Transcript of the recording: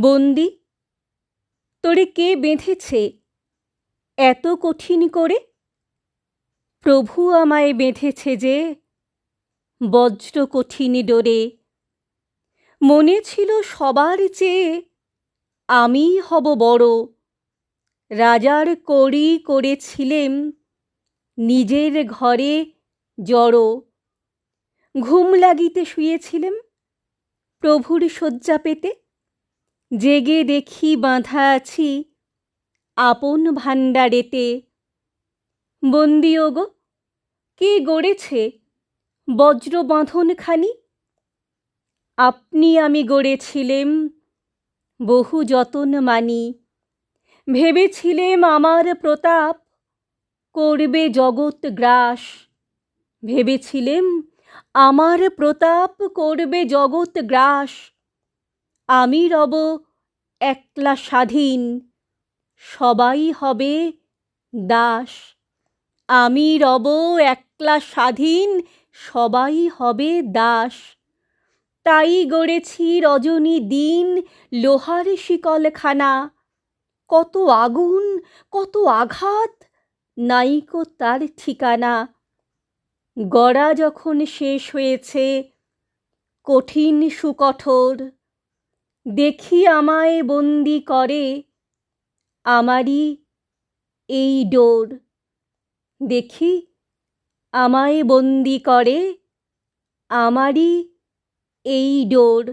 বন্দি? তোরে কে বেঁধেছে? এত কঠিন করে? প্রভু আমায় বেঁধেছে যে, বজ্র কঠিন ডোরে। মনে ছিল সবার চেয়ে আমিই হব বড়। রাজার করি করেছিলেম নিজের ঘরে জড়ো। ঘুম লাগিতে শুয়েছিলেম প্রভুর শয্যা পেতে। জেগে দেখি বাঁধা আছি আপন ভাণ্ডারেতে। বন্দি ওগো, কে গড়েছে বজ্র বাঁধনখানি আপনি আমি গড়েছিলেম বহু যতন মানি। ভেবেছিলেম আমার প্রতাপ করবে জগৎ গ্রাস। ভেবেছিলেম আমার প্রতাপ করবে জগৎ গ্রাস। আমি রব একলা স্বাধীন, সবাই হবে দাস। আমি রব একলা স্বাধীন, সবাই হবে দাস। তাই গড়েছি রজনী দিন, লোহার শিকলখানা। কত আগুন, কত আঘাত, নাইকো তার ঠিকানা। গড়া যখন শেষ হয়েছে, কঠিন সুকঠোর দেখি আমায় বন্দি করে আমারই এই ডোর। দেখি আমায় বন্দি করে আমারই এই ডোর।